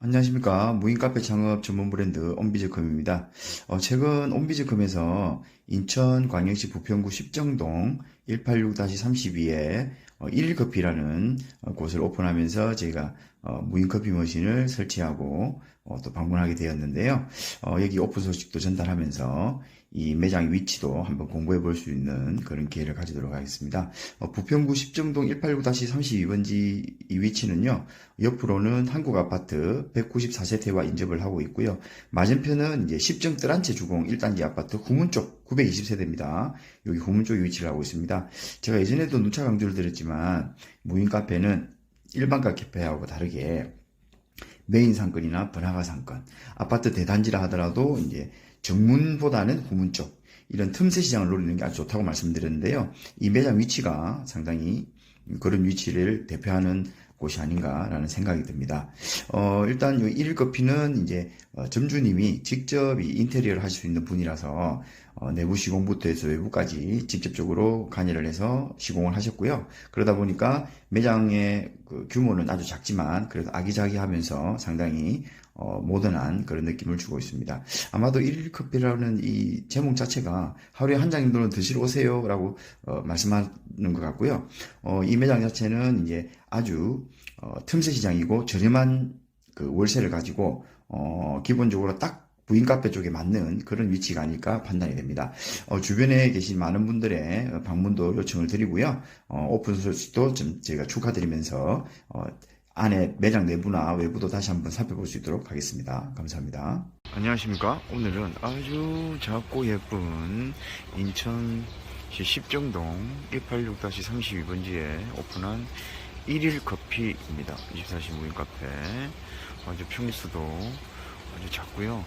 안녕하십니까. 무인카페 창업 전문 브랜드 온비즈컴입니다. 어, 최근 온비즈컴에서 인천 광역시 부평구 십정동 186-32에 어, 1일커피라는 어, 곳을 오픈하면서 저희가 어, 무인 커피 머신을 설치하고 어, 또 방문하게 되었는데요. 어, 여기 오픈 소식도 전달하면서 이 매장 위치도 한번 공부해 볼 수 있는 그런 기회를 가지도록 하겠습니다. 어, 부평구 십정동 189-32번지 이 위치는요, 옆으로는 한국 아파트 194세대와 인접을 하고 있고요. 맞은편은 이제 십정 뜰한채 주공 1단지 아파트 후문 쪽 920세대입니다. 여기 후문 쪽에 위치를 하고 있습니다. 제가 예전에도 누차 강조를 드렸지만 무인 카페는 일반 카페하고 다르게 메인 상권이나 번화가 상권, 아파트 대단지라 하더라도 이제 정문보다는 후문 쪽 이런 틈새 시장을 노리는 게 아주 좋다고 말씀드렸는데요. 이 매장 위치가 상당히 그런 위치를 대표하는 곳이 아닌가라는 생각이 듭니다. 어, 일단 이 일일 커피는 이제 어, 점주님이 직접 이 인테리어를 하실 수 있는 분이라서 어, 내부 시공부터 해서 외부까지 직접적으로 관여를 해서 시공을 하셨고요. 그러다 보니까 매장의 그 규모는 아주 작지만 그래도 아기자기하면서 상당히 어, 모던한 그런 느낌을 주고 있습니다. 아마도 일일 커피라는 이 제목 자체가 하루에 한 잔 정도는 드시러 오세요라고 어, 말씀하는 것 같고요. 어, 이 매장 자체는 이제 아주 어, 틈새 시장이고 저렴한 그 월세를 가지고 어, 기본적으로 딱 부인 카페 쪽에 맞는 그런 위치가 아닐까 판단이 됩니다. 어, 주변에 계신 많은 분들의 어, 방문도 요청을 드리고요. 어, 오픈 소식도 좀 저희가 축하드리면서 어, 안에 매장 내부나 외부도 다시 한번 살펴볼 수 있도록 하겠습니다. 감사합니다. 안녕하십니까. 오늘은 아주 작고 예쁜 인천시 십정동 186-32번지에 오픈한 1일 커피입니다. 24시 무인 카페. 아주 평수도 아주 작고요.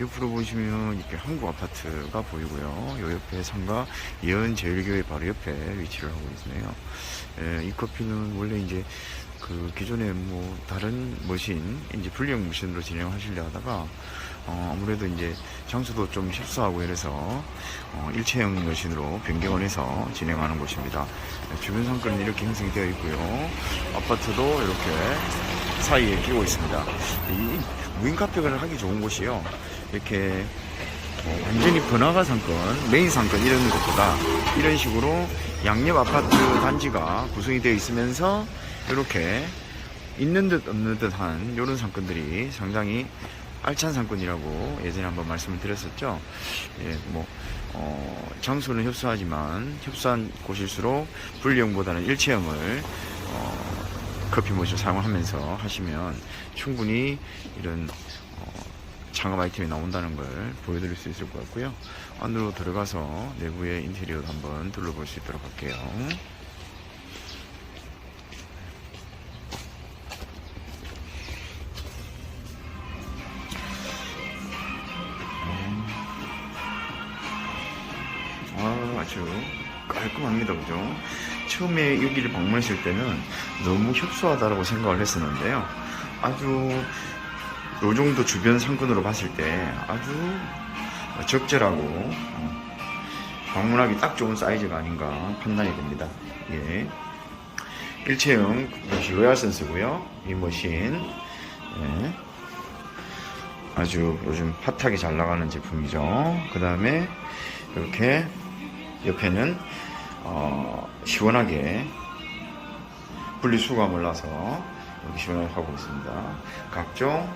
옆으로 보시면 이렇게 한국 아파트가 보이고요. 요 옆에 상가 예언제일교회 바로 옆에 위치를 하고 있네요. 예, 이 커피는 원래 이제 그 기존에 뭐 다른 머신 이제 분리형 머신으로 진행하시려 하다가 어, 아무래도 이제 장소도 좀 협소하고 이래서 어, 일체형 머신으로 변경을 해서 진행하는 곳입니다. 네, 주변 상권은 이렇게 형성이 되어 있고요. 아파트도 이렇게 사이에 끼고 있습니다. 이 무인 카페를 하기 좋은 곳이요. 이렇게 어, 완전히 번화가 상권, 메인 상권 이런 것보다 이런 식으로 양옆 아파트 단지가 구성이 되어 있으면서 이렇게 있는 듯 없는 듯한 이런 상권들이 상당히 알찬 상권이라고 예전에 한번 말씀을 드렸었죠. 예, 뭐 어, 장소는 협소하지만 협소한 곳일수록 분리형보다는 일체형을 어, 커피 머신을 사용하면서 하시면 충분히 이런 어, 창업 아이템이 나온다는 걸 보여드릴 수 있을 것 같고요. 안으로 들어가서 내부의 인테리어도 한번 둘러볼 수 있도록 할게요. 아, 아주 깔끔합니다. 그죠? 처음에 여기를 방문했을 때는 너무 협소하다라고 생각을 했었는데요. 아주 요 정도 주변 상권으로 봤을 때 아주 적절하고 어, 방문하기 딱 좋은 사이즈가 아닌가 판단이 됩니다. 예. 일체형 로얄 센스고요. 이 머신 예. 아주 요즘 핫하게 잘 나가는 제품이죠. 그 다음에 이렇게 옆에는 어, 시원하게 분리수거함을 놔서 이렇게 시원하게 하고 있습니다. 각종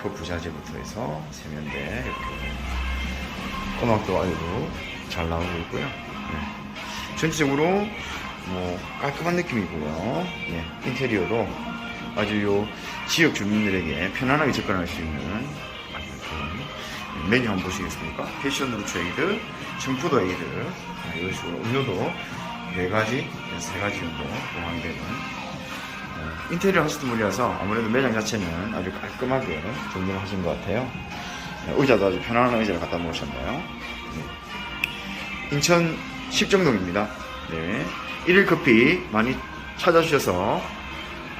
그 부자재부터 해서 세면대 이렇게 음악도 아주 잘 나오고 있고요. 네. 전체적으로 뭐 깔끔한 느낌이고요. 네. 인테리어도 아주 요 지역 주민들에게 편안하게 접근할 수 있는 메뉴 한번 보시겠습니까? 패션 루츠 에이드, 청포도 에이드, 아, 이런 식으로 음료도 네 가지, 세 가지 정도 보강되는 어, 인테리어 하시는 분이라서 아무래도 매장 자체는 아주 깔끔하게 정리를 하신 것 같아요. 네, 의자도 아주 편안한 의자를 갖다 놓으셨나요? 네. 인천 십정동입니다. 네. 1일 커피 많이 찾아주셔서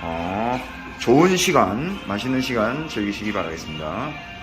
어, 좋은 시간, 맛있는 시간 즐기시기 바라겠습니다.